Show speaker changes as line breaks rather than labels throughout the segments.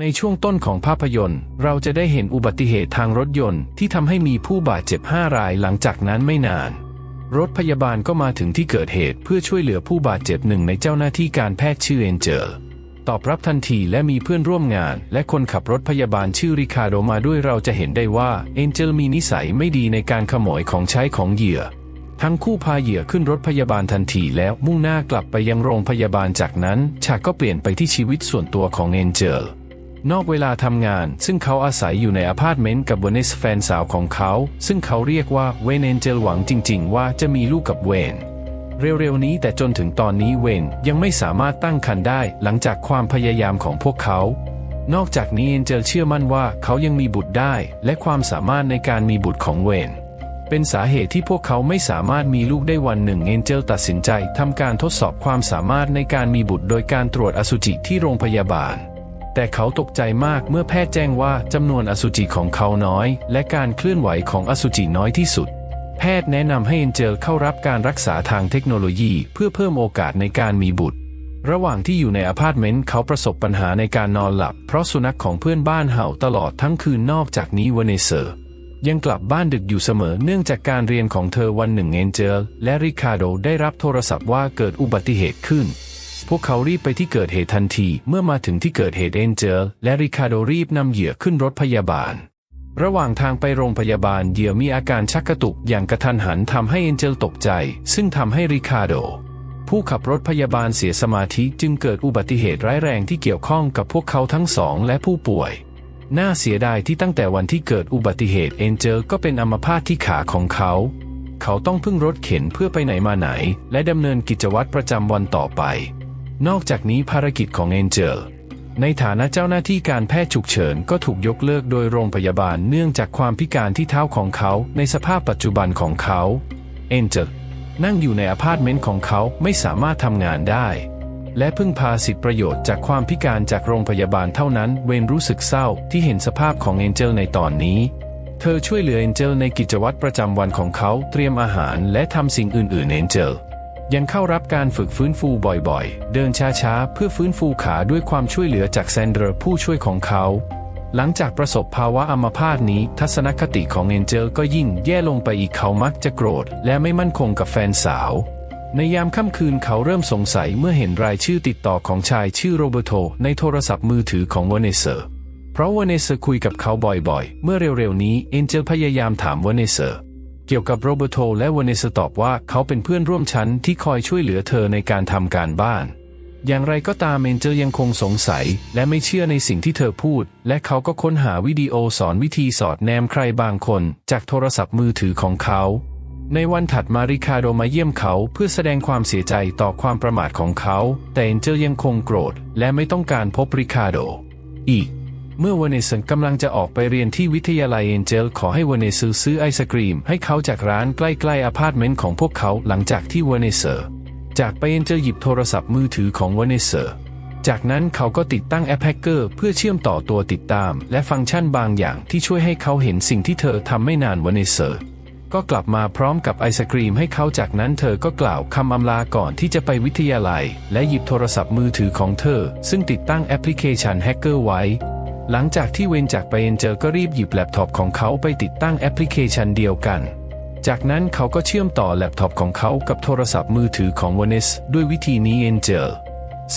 ในช่วงต้นของภาพยนตร์ เราจะได้เห็นอุบัติเหตุทางรถยนต์ที่ทำให้มีผู้บาดเจ็บ 5 รายหลังจากนั้นไม่นาน รถพยาบาลก็มาถึงที่เกิดเหตุเพื่อช่วยเหลือผู้บาดเจ็บหนึ่งในเจ้าหน้าที่การแพทย์ชื่อเอนเจลตอบรับทันทีและมีเพื่อนร่วมงาน และคนขับรถพยาบาลชื่อริคาโดมาด้วยเราจะเห็นได้ว่าเอนเจลมีนิสัยไม่ดีในการขโมยของใช้ของเหยื่อ ทั้งคู่พาเหยื่อขึ้นรถพยาบาลทันทีแล้วมุ่งหน้ากลับไปยังโรงพยาบาลจากนั้นฉากก็เปลี่ยนไปที่ชีวิตส่วนตัวของเอนเจล นอกเวลาทำงาน ซึ่งเขาอาศัยอยู่ในอพาร์ตเมนต์กับเวเนสแฟนสาวของเขา ซึ่งเขาเรียกว่าเวนเอนเจลหวังจริง ๆ ว่าจะมีลูกกับเวนเร็วๆนี้แต่จนถึงตอนนี้เวนยังไม่สามารถตั้งครรภ์ได้หลังจากความพยายามของพวกเขา นอกจากนี้เอนเจลเชื่อมั่นว่าเขายังมีบุตรได้ และความสามารถในการมีบุตรของเวนเป็นสาเหตุที่พวกเขาไม่สามารถมีลูกได้วันหนึ่งเอนเจลตัดสินใจทำการทดสอบความสามารถในการมีบุตรโดยการตรวจอสุจิที่โรงพยาบาล แต่เขาตกใจมากเมื่อแพทย์แจ้งว่าจำนวนอสุจิของเขาน้อย และการเคลื่อนไหวของอสุจิน้อยที่สุด แพทย์แนะนำให้เอนเจลเข้ารับการรักษาทางเทคโนโลยี เพื่อเพิ่มโอกาสในการมีบุตร ระหว่างที่อยู่ในอพาร์ตเมนต์เขาประสบปัญหาในการนอนหลับ เพราะสุนัขของเพื่อนบ้านเห่าตลอดทั้งคืนนอกจากนี้วาเนเซอร์ยังกลับบ้านดึกอยู่เสมอเนื่องจากการเรียนของเธอวันหนึ่งเอนเจลและริคาโดได้รับโทรศัพท์ว่าเกิดอุบัติเหตุขึ้น วกเขารีบไปที่เกิดเหตุทันที เมื่อมาถึงที่เกิดเหตุเอนเจลและริคาโดรีบนำเหยื่อขึ้นรถพยาบาล ระหว่างทางไปโรงพยาบาลเหยื่อมีอาการชักกระตุกอย่างกระทันหันทำให้เอนเจลตกใจ ซึ่งทำให้ริคาโด ผู้ขับรถพยาบาลเสียสมาธิจึงเกิดอุบัติเหตุร้ายแรงที่เกี่ยวข้องกับพวกเขาทั้งสองและผู้ป่วย น่าเสียดายที่ตั้งแต่วันที่เกิดอุบัติเหตุเอนเจลก็เป็นอัมพาตที่ขาของเขาเขาต้องพึ่งรถเข็นเพื่อไปไหนมาไหน และดำเนินกิจวัตรประจำวันต่อไป นอกจากนี้ภารกิจของเอ็นเจลในฐานะเจ้าหน้าที่การแพทย์ฉุกเฉินก็ถูกยกเลิกโดยโรงพยาบาลเนื่องจากความพิการที่เท้าของเขาในสภาพปัจจุบันของเขา เอ็นเจลนั่งอยู่ในอพาร์ตเมนต์ของเขาไม่สามารถทำงานได้ และพึ่งพาสิทธิประโยชน์จากความพิการจากโรงพยาบาลเท่านั้น เวนรู้สึกเศร้าที่เห็นสภาพของเอ็นเจลในตอนนี้ เธอช่วยเหลือเอ็นเจลในกิจวัตรประจำวันของเขาเตรียมอาหารและทำสิ่งอื่นๆเอ็นเจล ยังเข้ารับการฝึกฟื้นฟูบ่อยๆ เดินช้าๆ เพื่อฟื้นฟูขาด้วยความช่วยเหลือจากแซนเดอร์ผู้ช่วยของเขา หลังจากประสบภาวะอัมพาตนี้ ทัศนคติของเอนเจลก็ยิ่งแย่ลงไปอีกเขามักจะโกรธ และไม่มั่นคงกับแฟนสาว ในยามค่ำคืนเขาเริ่มสงสัยเมื่อเห็นรายชื่อติดต่อของชายชื่อโรเบโตในโทรศัพท์มือถือของวาเนเซอร์ เพราะวาเนเซอร์คุยกับเขาบ่อยๆ เมื่อเร็วๆนี้เอนเจลพยายามถามวาเนเซอร์ กี่ยวกับโรเบโตและวานเซอร์ตอบว่าเขาเป็นเพื่อนร่วมชั้นที่คอยช่วยเหลือเธอในการทำการบ้าน อย่างไรก็ตามเอนเจลยังคงสงสัย และไม่เชื่อในสิ่งที่เธอพูด และเขาก็ค้นหาวิดีโอสอนวิธีสอดแนมใครบางคน จากโทรศัพท์มือถือของเขา ในวันถัดมาริคาโดมาเยี่ยมเขาเพื่อแสดงความเสียใจต่อความประมาทของเขา แต่เอนเจลยังคงโกรธ และไม่ต้องการพบริคาโด อีก เมื่อวาเนสันกำลังจะออกไปเรียนที่วิทยาลัยเอ็นเจลขอให้วาเนซอร์ซื้อไอศกรีมให้เขาจากร้านใกล้ๆอพาร์ตเมนต์ของพวกเขาหลังจากที่วาเนเซอร์จากไปเอ็นเจลหยิบโทรศัพท์มือถือของวาเนเซอร์จากนั้นเขาก็ติดตั้งแอปแฮกเกอร์เพื่อเชื่อมต่อตัวติดตาม และฟังก์ชันบางอย่างที่ช่วยให้เขาเห็นสิ่งที่เธอทำไม่นานวาเนเซอร์ก็กลับมาพร้อมกับไอศกรีมให้เขาจากนั้นเธอก็กล่าวคำอำลาก่อนที่จะไปวิทยาลัย และหยิบโทรศัพท์มือถือของเธอ ซึ่งติดตั้งแอปพลิเคชันแฮกเกอร์ไว้ หลังจากที่เวนจากไปเอนเจอก็รีบหยิบแล็ปท็อปของเขาไปติดตั้งแอปพลิเคชันเดียวกัน จากนั้นเขาก็เชื่อมต่อแล็ปท็อปของเขากับโทรศัพท์มือถือของวาเนสด้วยวิธีนี้เอนเจล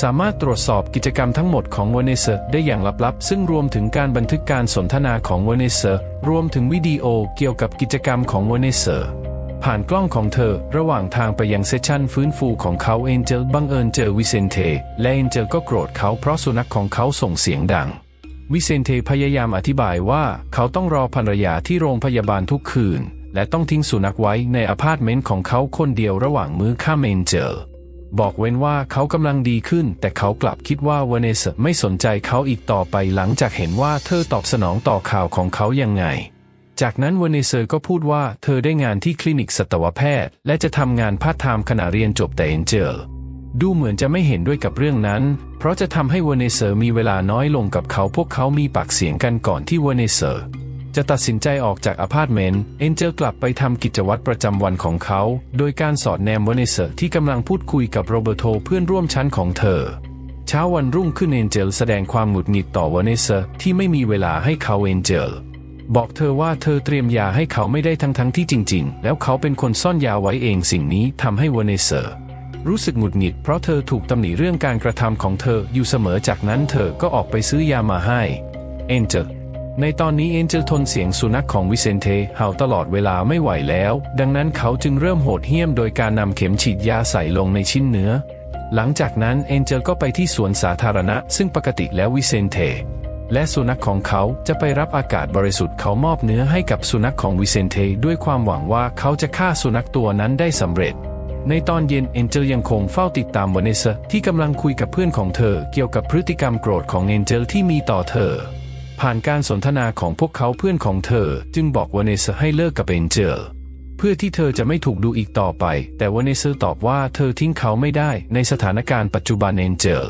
สามารถตรวจสอบกิจกรรมทั้งหมดของวานเซอร์ได้อย่างลับๆ ซึ่งรวมถึงการบันทึกการสนทนาของวานเซอร์รวมถึงวิดีโอเกี่ยวกับกิจกรรมของวานเซอร์ผ่านกล้องของเธอระหว่างทางไปยังเซสชันฟื้นฟูของเขาเอนเจลบังเอิญเจอวิเซนเทและเอนเจลก็โกรธเขาเพราะสุนัขของเขาส่งเสียงดัง วิเซนเทพยายามอธิบายว่าเขาต้องรอภรรยาที่โรงพยาบาลทุกคืน และต้องทิ้งสุนัขไว้ในอพาร์ตเมนต์ของเขาคนเดียวระหว่างมื้อค่ำเอนเจลบอกเว้นว่าเขากำลังดีขึ้น แต่เขากลับคิดว่าวเนสไม่สนใจเขาอีกต่อไปหลังจากเห็นว่าเธอตอบสนองต่อข่าวของเขายังไง จากนั้นวเนเซอร์ก็พูดว่าเธอได้งานที่คลินิกสัตวแพทย์ และจะทำงานพาร์ทไทม์ขณะเรียนจบแต่เอนเจล ดูเหมือนจะไม่เห็นด้วยกับเรื่องนั้น เพราะจะทำให้วเนเซอร์มีเวลาน้อยลงกับเขาพวกเขามีปากเสียงกันก่อนที่วเนเซอร์จะตัดสินใจออกจากอพาร์ตเมนต์ เอนเจลกลับไปทำกิจวัตรประจำวันของเขา โดยการสอดแนมวเนเซอร์ที่กำลังพูดคุยกับโรเบโตเพื่อนร่วมชั้นของเธอ เช้าวันรุ่งขึ้นเอนเจลแสดงความหงุดหงิดต่อวเนสเซอร์ที่ไม่มีเวลาให้เขาเอนเจลบอกเธอว่าเธอเตรียมยาให้เขาไม่ได้ทั้งทั้งๆที่จริง ๆ แล้วเขาเป็นคนซ่อนยาไว้เองสิ่งนี้ทำให้วเนสเซอร์ รู้สึกหงุดหงิดเพราะเธอถูกตำหนิเรื่องการกระทำของเธออยู่เสมอจากนั้นเธอก็ออกไปซื้อยามาให้เอนเจลในตอนนี้เอนเจลทนเสียงสุนัขของวิเซนเทเห่าตลอดเวลาไม่ไหวแล้ว ดังนั้นเขาจึงเริ่มโหดเหี้ยมโดยการนำเข็มฉีดยาใส่ลงในชิ้นเนื้อ หลังจากนั้นเอนเจลก็ไปที่สวนสาธารณะ ซึ่งปกติแล้ววิเซนเทและสุนัขของเขาจะไปรับอากาศบริสุทธิ์เขามอบเนื้อให้กับสุนัขของวิเซนเทด้วยความหวังว่าเขาจะฆ่าสุนัขตัวนั้นได้สำเร็จ ในตอนเย็นเอนเจลยังคงเฝ้าติดตามวาเนสเซอที่กำลังคุยกับเพื่อนของเธอเกี่ยวกับพฤติกรรมโกรธของเอนเจลที่มีต่อเธอ ผ่านการสนทนาของพวกเขาเพื่อนของเธอจึงบอกวาเนสเซอให้เลิกกับเอนเจลเพื่อที่เธอจะไม่ถูกดูอีกต่อไป แต่วาเนสเซอตอบว่าเธอทิ้งเขาไม่ได้ในสถานการณ์ปัจจุบันเอนเจล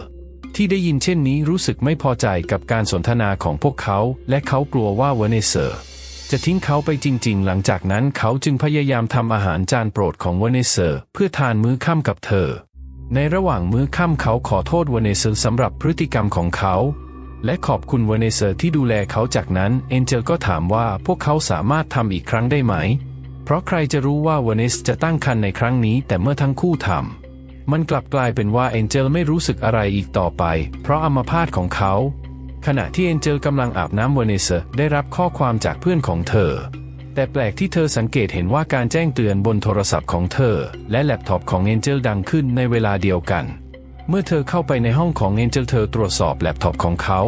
ที่ได้ยินเช่นนี้รู้สึกไม่พอใจกับการสนทนาของพวกเขา และเขากลัวว่าวาเนสเซอร์ จะทิ้งเขาไปจริงๆ หลังจากนั้นเขาจึงพยายามทำอาหารจานโปรดของวาเนสเซอร์ เพื่อทานมื้อค่ำกับเธอ ในระหว่างมื้อค่ำเขาขอโทษวาเนสเซอร์สำหรับพฤติกรรมของเขา และขอบคุณวาเนสเซอร์ที่ดูแลเขาจากนั้นเอนเจลก็ถามว่าพวกเขาสามารถทำอีกครั้งได้ไหม เพราะใครจะรู้ว่าวาเนสจะตั้งครรภ์ในครั้งนี้แต่เมื่อทั้งคู่ทำมันกลับกลายเป็นว่าเอนเจลไม่รู้สึกอะไรอีกต่อไป เพราะอัมพาตของเขา ขณะที่เอนเจลกำลังอาบน้ำวาเนสเซได้รับข้อความจากเพื่อนของเธอ แต่แปลกที่เธอสังเกตเห็นว่าการแจ้งเตือนบนโทรศัพท์ของเธอ และแล็ปท็อปของเอนเจลดังขึ้นในเวลาเดียวกัน เมื่อเธอเข้าไปในห้องของเอนเจลเธอตรวจสอบแล็ปท็อปของเขา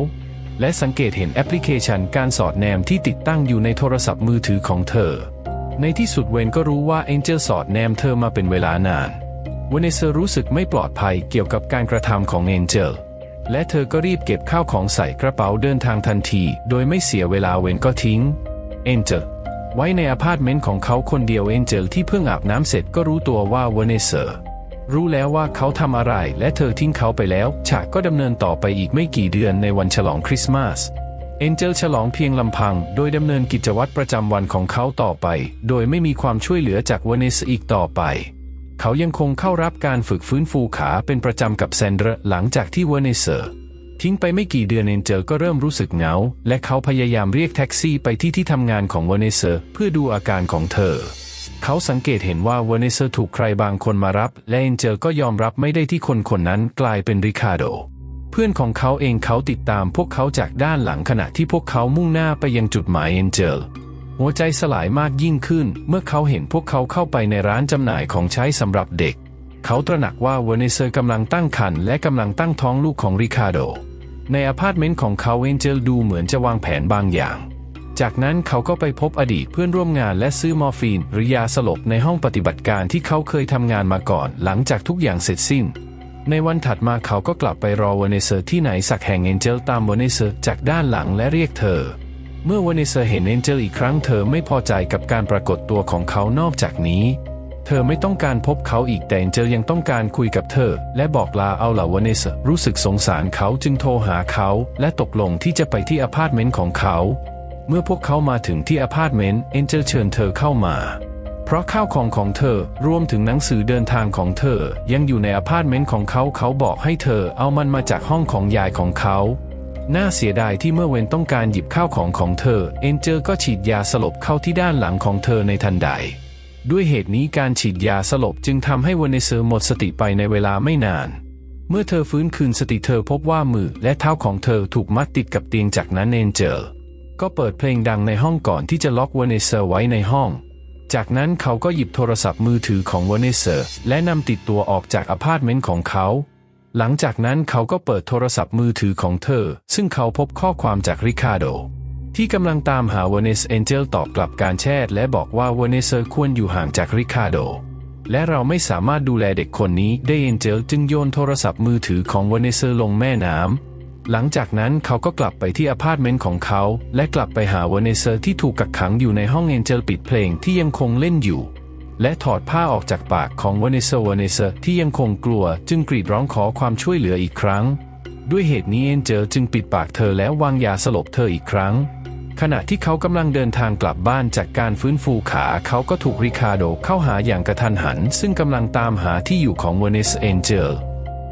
และสังเกตเห็นแอปพลิเคชันการสอดแนมที่ติดตั้งอยู่ในโทรศัพท์มือถือของเธอ ในที่สุดเวนก็รู้ว่าเอนเจลสอดแนมเธอมาเป็นเวลานานวาเนเซร์รู้สึกไม่ปลอดภัยเกี่ยวกับการกระทำของเอนเจล และเธอก็รีบเก็บข้าวของใส่กระเป๋าเดินทางทันที โดยไม่เสียเวลาเวนก็ทิ้ง เอนเจลไว้ในอพาร์ตเมนต์ของเขาคนเดียวเอนเจลที่เพิ่งอาบน้ำเสร็จก็รู้ตัวว่าวเนเซอร์รู้แล้วว่าเขาทำอะไรและเธอทิ้งเขาไปแล้ว ฉากก็ดำเนินต่อไปอีกไม่กี่เดือนในวันฉลองคริสต์มาส เอนเจลฉลองเพียงลำพัง โดยดำเนินกิจวัตรประจำวันของเขาต่อไป โดยไม่มีความช่วยเหลือจากวเนสอีกต่อไป เขายังคงเข้ารับการฝึกฟื้นฟูขาเป็นประจำกับแซนเดรหลังจากที่เวเนเซอร์ ทิ้งไปไม่กี่เดือนเอนเจลก็เริ่มรู้สึกเหงา และเขาพยายามเรียกแท็กซี่ไปที่ที่ทำงานของเวเนเซอร์เพื่อดูอาการของเธอ เขาสังเกตเห็นว่าเวเนเซอร์ถูกใครบางคนมารับ และเอนเจลก็ยอมรับไม่ได้ที่คนคนนั้นกลายเป็นริคาโดเพื่อนของเขาเองเขาติดตามพวกเขาจากด้านหลังขณะที่พวกเขามุ่งหน้าไปยังจุดหมายเอนเจล หัวใจสลายมากยิ่งขึ้น เมื่อเขาเห็นพวกเขาเข้าไปในร้านจำหน่ายของใช้สำหรับเด็ก เขาตระหนักว่าวเนเซอร์กำลังตั้งครรภ์และกำลังตั้งท้องลูกของริคาโด ในอพาร์ตเมนต์ของเขาเอนเจลดูเหมือนจะวางแผนบางอย่าง จากนั้นเขาก็ไปพบอดีตเพื่อนร่วมงานและซื้อมอร์ฟีนหรือยาสลบในห้องปฏิบัติการที่เขาเคยทำงานมาก่อน หลังจากทุกอย่างเสร็จสิ้น ในวันถัดมาเขาก็กลับไปรอวเนเซอร์ที่ไหนสักแห่งเอนเจลตามวเนเซอร์จากด้านหลังและเรียกเธอ เมื่อวานเซอร์เห็นเอนเจลอีกครั้งเธอไม่พอใจกับการปรากฏตัวของเขานอกจากนี้ เธอไม่ต้องการพบเขาอีกแต่เอนเจลยังต้องการคุยกับเธอ และบอกลาเอาล่ะวานเซอร์รู้สึกสงสารเขาจึงโทรหาเขา และตกลงที่จะไปที่อพาร์ตเมนต์ของเขา เมื่อพวกเขามาถึงที่อพาร์ตเมนต์เอนเจลเชิญเธอเข้ามาเพราะข้าวของของเธอรวมถึงหนังสือเดินทางของเธอ ยังอยู่ในอพาร์ตเมนต์ของเขาเขาบอกให้เธอเอามันมาจากห้องของยายของเขา น่าเสียดายที่เมื่อเวนต้องการหยิบข้าวของของเธอ เอนเจลก็ฉีดยาสลบเข้าที่ด้านหลังของเธอในทันใด ด้วยเหตุนี้การฉีดยาสลบจึงทำให้วาเนเซอร์หมดสติไปในเวลาไม่นาน เมื่อเธอฟื้นคืนสติเธอพบว่ามือและเท้าของเธอถูกมัดติดกับเตียงจากนั้นเอนเจลก็เปิดเพลงดังในห้องก่อนที่จะล็อกวาเนเซอร์ไว้ในห้อง จากนั้นเขาก็หยิบโทรศัพท์มือถือของวาเนเซอร์และนำติดตัวออกจากอพาร์ตเมนต์ของเขา หลังจากนั้นเขาก็เปิดโทรศัพท์มือถือของเธอ ซึ่งเขาพบข้อความจากริคาโด ที่กำลังตามหาวาเนสเอนเจลตอบกลับการแชทและบอกว่าวาเนเซอร์ควรอยู่ห่างจากริคาโด และเราไม่สามารถดูแลเด็กคนนี้ได้เอนเจลจึงโยนโทรศัพท์มือถือของวาเนเซอร์ลงแม่น้ำหลังจากนั้นเขาก็กลับไปที่อพาร์ตเมนต์ของเขา และกลับไปหาวาเนเซอร์ที่ถูกกักขังอยู่ในห้องเอนเจลปิดเพลงที่ยังคงเล่นอยู่ และถอดผ้าออกจากปากของวานเซอวานเซอร์ที่ยังคงกลัวจึงกรีดร้องขอความช่วยเหลืออีกครั้ง ด้วยเหตุนี้เอนเจลจึงปิดปากเธอแล้ววางยาสลบเธออีกครั้ง ขณะที่เขากำลังเดินทางกลับบ้านจากการฟื้นฟูขาเขาก็ถูกริคาโดเข้าหาอย่างกระทันหัน ซึ่งกำลังตามหาที่อยู่ของวาเนสเอนเจล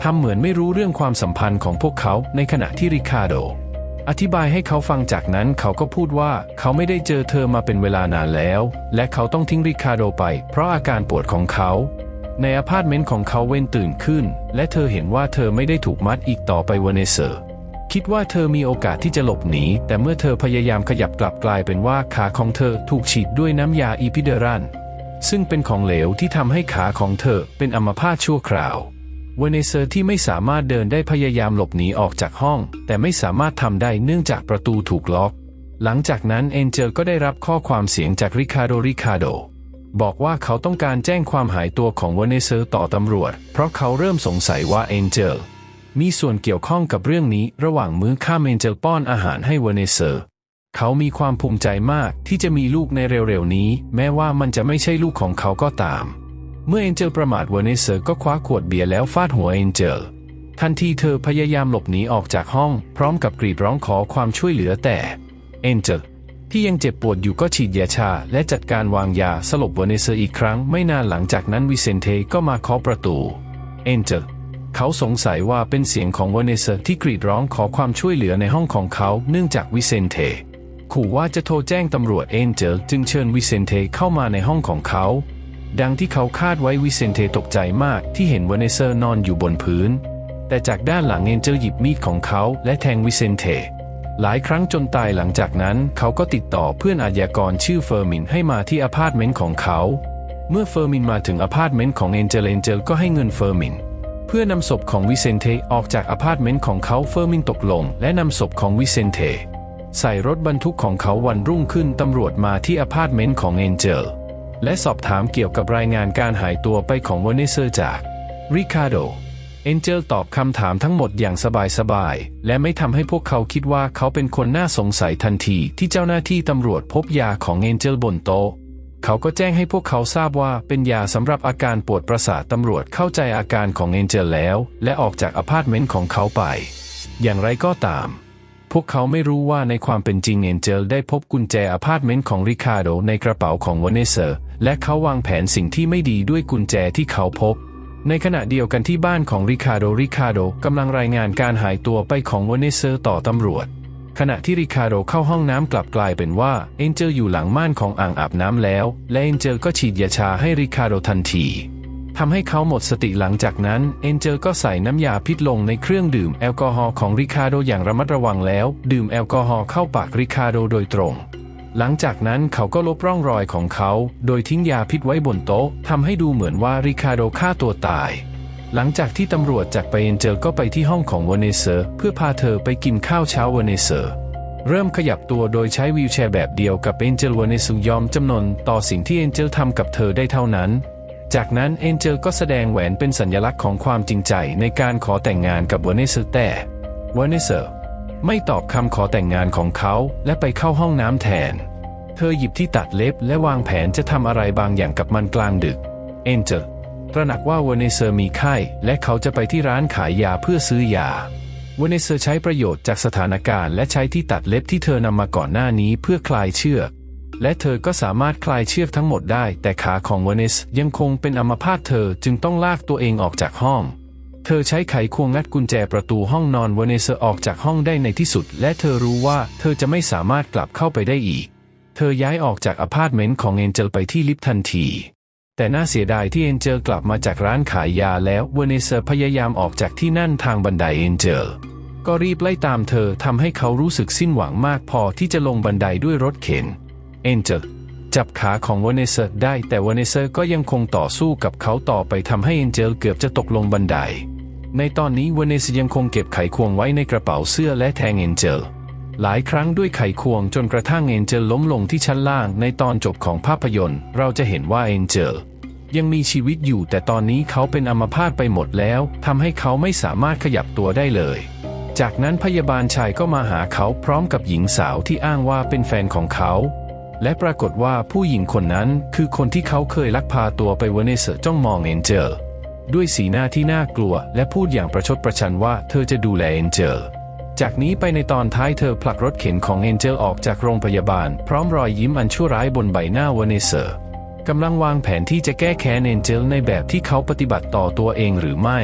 ทำเหมือนไม่รู้เรื่องความสัมพันธ์ของพวกเขาในขณะที่ริคาโด อธิบายให้เขาฟังจากนั้นเขาก็พูดว่าเขาไม่ได้เจอเธอมาเป็นเวลานานแล้ว และเขาต้องทิ้งริคาโดไป เพราะอาการปวดของเขา ในอพาร์ตเมนต์ของเขาเว้นตื่นขึ้น และเธอเห็นว่าเธอไม่ได้ถูกมัดอีกต่อไปวาเนเซอร์คิดว่าเธอมีโอกาสที่จะหลบหนี แต่เมื่อเธอพยายามขยับกลับกลายเป็นว่าขาของเธอถูกฉีดด้วยน้ำยาอีพิเดรันซึ่งเป็นของเหลวที่ทำให้ขาของเธอเป็นอัมพาตชั่วคราว เวเนเซอร์ที่ไม่สามารถเดินได้พยายามหลบหนีออกจากห้อง แต่ไม่สามารถทำได้เนื่องจากประตูถูกล็อก หลังจากนั้นเอนเจลก็ได้รับข้อความเสียงจากริคาโดริคาโดบอกว่าเขาต้องการแจ้งความหายตัวของเวเนเซอร์ต่อตำรวจ เพราะเขาเริ่มสงสัยว่าเอนเจลมีส่วนเกี่ยวข้องกับเรื่องนี้ระหว่างมื้อข้ามเอนเจลป้อนอาหารให้เวเนเซอร์ เขามีความภูมิใจมากที่จะมีลูกในเร็วๆนี้ แม้ว่ามันจะไม่ใช่ลูกของเขาก็ตาม เมื่อเอ็นเจลประมาทเวเนเซอร์ก็คว้าขวดเบียร์แล้วฟาดหัวเอ็นเจลทันทีเธอพยายามหลบหนีออกจากห้อง พร้อมกับกรีดร้องขอความช่วยเหลือแต่เอ็นเจลที่ยังเจ็บปวดอยู่ก็ฉีดยาชา และจัดการวางยาสลบเวเนเซอร์อีกครั้ง ไม่นานหลังจากนั้นวิเซนเทก็มาเคาะประตูเอ็นเจลเขาสงสัยว่าเป็นเสียงของวาเนเซอร์ที่กรีดร้องขอความช่วยเหลือในห้องของเขา เนื่องจากวิเซนเทขู่ว่าจะโทรแจ้งตำรวจเอ็นเจลจึงเชิญวิเซนเทเข้ามาในห้องของเขา ดังที่เขาคาดไว้วิเซนเทตกใจมากที่เห็นวาเนเซอร์นอนอยู่บนพื้น แต่จากด้านหลังเอนเจลหยิบมีดของเขาและแทงวิเซนเท หลายครั้งจนตายหลังจากนั้นเขาก็ติดต่อเพื่อนอาชญากรชื่อเฟอร์มินให้มาที่อพาร์ตเมนต์ของเขา เมื่อเฟอร์มินมาถึงอพาร์ตเมนต์ของเอนเจลเอนเจลก็ให้เงินเฟอร์มินเพื่อนำศพของวิเซนเทออกจากอพาร์ตเมนต์ของเขาเฟอร์มินตกลง และนำศพของวิเซนเท ใส่รถบรรทุกของเขาวันรุ่งขึ้นตำรวจมาที่อพาร์ตเมนต์ของเอนเจล และสอบถามเกี่ยวกับรายงานการหายตัวไปของวาเนเซอร์จากริคาโดเอนเจลตอบคำถามทั้งหมดอย่างสบายๆ และไม่ทำให้พวกเขาคิดว่าเขาเป็นคนน่าสงสัยทันทีที่เจ้าหน้าที่ตำรวจพบยาของเอนเจลบนโต๊ะ เขาก็แจ้งให้พวกเขาทราบว่าเป็นยาสำหรับอาการปวดประสาทตำรวจเข้าใจอาการของเอนเจลแล้ว และออกจากอพาร์ตเมนต์ของเขาไป อย่างไรก็ตาม พวกเขาไม่รู้ว่าในความเป็นจริงเอนเจลได้พบกุญแจอพาร์ตเมนต์ของริคาโดในกระเป๋าของวาเนเซอร์ และเขาวางแผนสิ่งที่ไม่ดีด้วยกุญแจที่เขาพบ ในขณะเดียวกันที่บ้านของริคาโดริคาโดกำลังรายงานการหายตัวไปของวเนเซอร์ต่อตำรวจ ขณะที่ริคาโดเข้าห้องน้ำกลับกลายเป็นว่าเอนเจลอยู่หลังม่านของอ่างอาบน้ำแล้ว และเอนเจลก็ฉีดยาชาให้ริคาโดทันทีทำให้เขาหมดสติหลังจากนั้น เอนเจลก็ใส่น้ำยาพิษลงในเครื่องดื่มแอลกอฮอล์ของริคาโดอย่างระมัดระวังแล้ว ดื่มแอลกอฮอล์เข้าปากริคาโดโดยตรง หลังจากนั้นเขาก็ลบร่องรอยของเขา โดยทิ้งยาพิษไว้บนโต๊ะทำให้ดูเหมือนว่าริคาโดฆ่าตัวตาย หลังจากที่ตำรวจจากไปเอนเจลก็ไปที่ห้องของวเนเซอร์เพื่อพาเธอไปกินข้าวเช้าวเนเซอร์เริ่มขยับตัวโดยใช้วีลแชร์แบบเดียวกับเอนเจลวเนซุยอมจำนนต่อสิ่งที่เอนเจลทำกับเธอได้เท่านั้น จากนั้นเอนเจลก็แสดงแหวนเป็นสัญลักษณ์ของความจริงใจในการขอแต่งงานกับวเนเซอร์แต่วเนเซอร์ ไม่ตอบคำขอแต่งงานของเขาและไปเข้าห้องน้ำแทน เธอหยิบที่ตัดเล็บและวางแผนจะทำอะไรบางอย่างกับมันกลางดึก เอนเจลตระหนักว่าวาเนเซอร์มีไข้และเขาจะไปที่ร้านขายยาเพื่อซื้อยาวาเนเซอร์ใช้ประโยชน์จากสถานการณ์และใช้ที่ตัดเล็บที่เธอนำมาก่อนหน้านี้เพื่อคลายเชือก และเธอก็สามารถคลายเชือกทั้งหมดได้ แต่ขาของวาเนสยังคงเป็นอัมพาตเธอจึงต้องลากตัวเองออกจากห้อง เธอใช้ไขควงงัดกุญแจประตูห้องนอนวเนเซอร์ออกจากห้องได้ในที่สุด และเธอรู้ว่าเธอจะไม่สามารถกลับเข้าไปได้อีก เธอย้ายออกจากอพาร์ตเมนต์ของเอนเจลไปที่ลิฟต์ทันที แต่น่าเสียดายที่เอนเจลกลับมาจากร้านขายยาแล้วเวเนเซอร์พยายามออกจากที่นั่นทางบันไดเอนเจลก็รีบไล่ตามเธอทำให้เขารู้สึกสิ้นหวังมากพอที่จะลงบันไดด้วยรถเข็นเอนเจลจับขาของวาเนเซอร์ได้แต่วาเนเซอร์ก็ยังคงต่อสู้กับเขาต่อไปทำให้เอนเจลเกือบจะตกลงบันได ในตอนนี้วาเนเซอร์ยังคงเก็บไขควงไว้ในกระเป๋าเสื้อและแทงเอ็นเจล หลายครั้งด้วยไขควงจนกระทั่งเอ็นเจลล้มลงที่ชั้นล่างในตอนจบของภาพยนตร์ เราจะเห็นว่าเอ็นเจลยังมีชีวิตอยู่แต่ตอนนี้เขาเป็นอัมพาตไปหมดแล้วทำให้เขาไม่สามารถขยับตัวได้เลย จากนั้นพยาบาลชายก็มาหาเขาพร้อมกับหญิงสาวที่อ้างว่าเป็นแฟนของเขา และปรากฏว่าผู้หญิงคนนั้นคือคนที่เขาเคยลักพาตัวไปวาเนเซอร์จ้องมองเอ็นเจล ด้วยสีหน้าที่น่ากลัว และพูดอย่างประชดประชันว่าเธอจะดูแลเอ็นเจลจากนี้ไปในตอนท้ายเธอผลักรถเข็นของเอ็นเจลออกจากโรงพยาบาล พร้อมรอยยิ้มอันชั่วร้ายบนใบหน้าวาเนเซอร์กำลังวางแผนที่จะแก้แค้นเอ็นเจลในแบบที่เขาปฏิบัติต่อตัวเองหรือไม่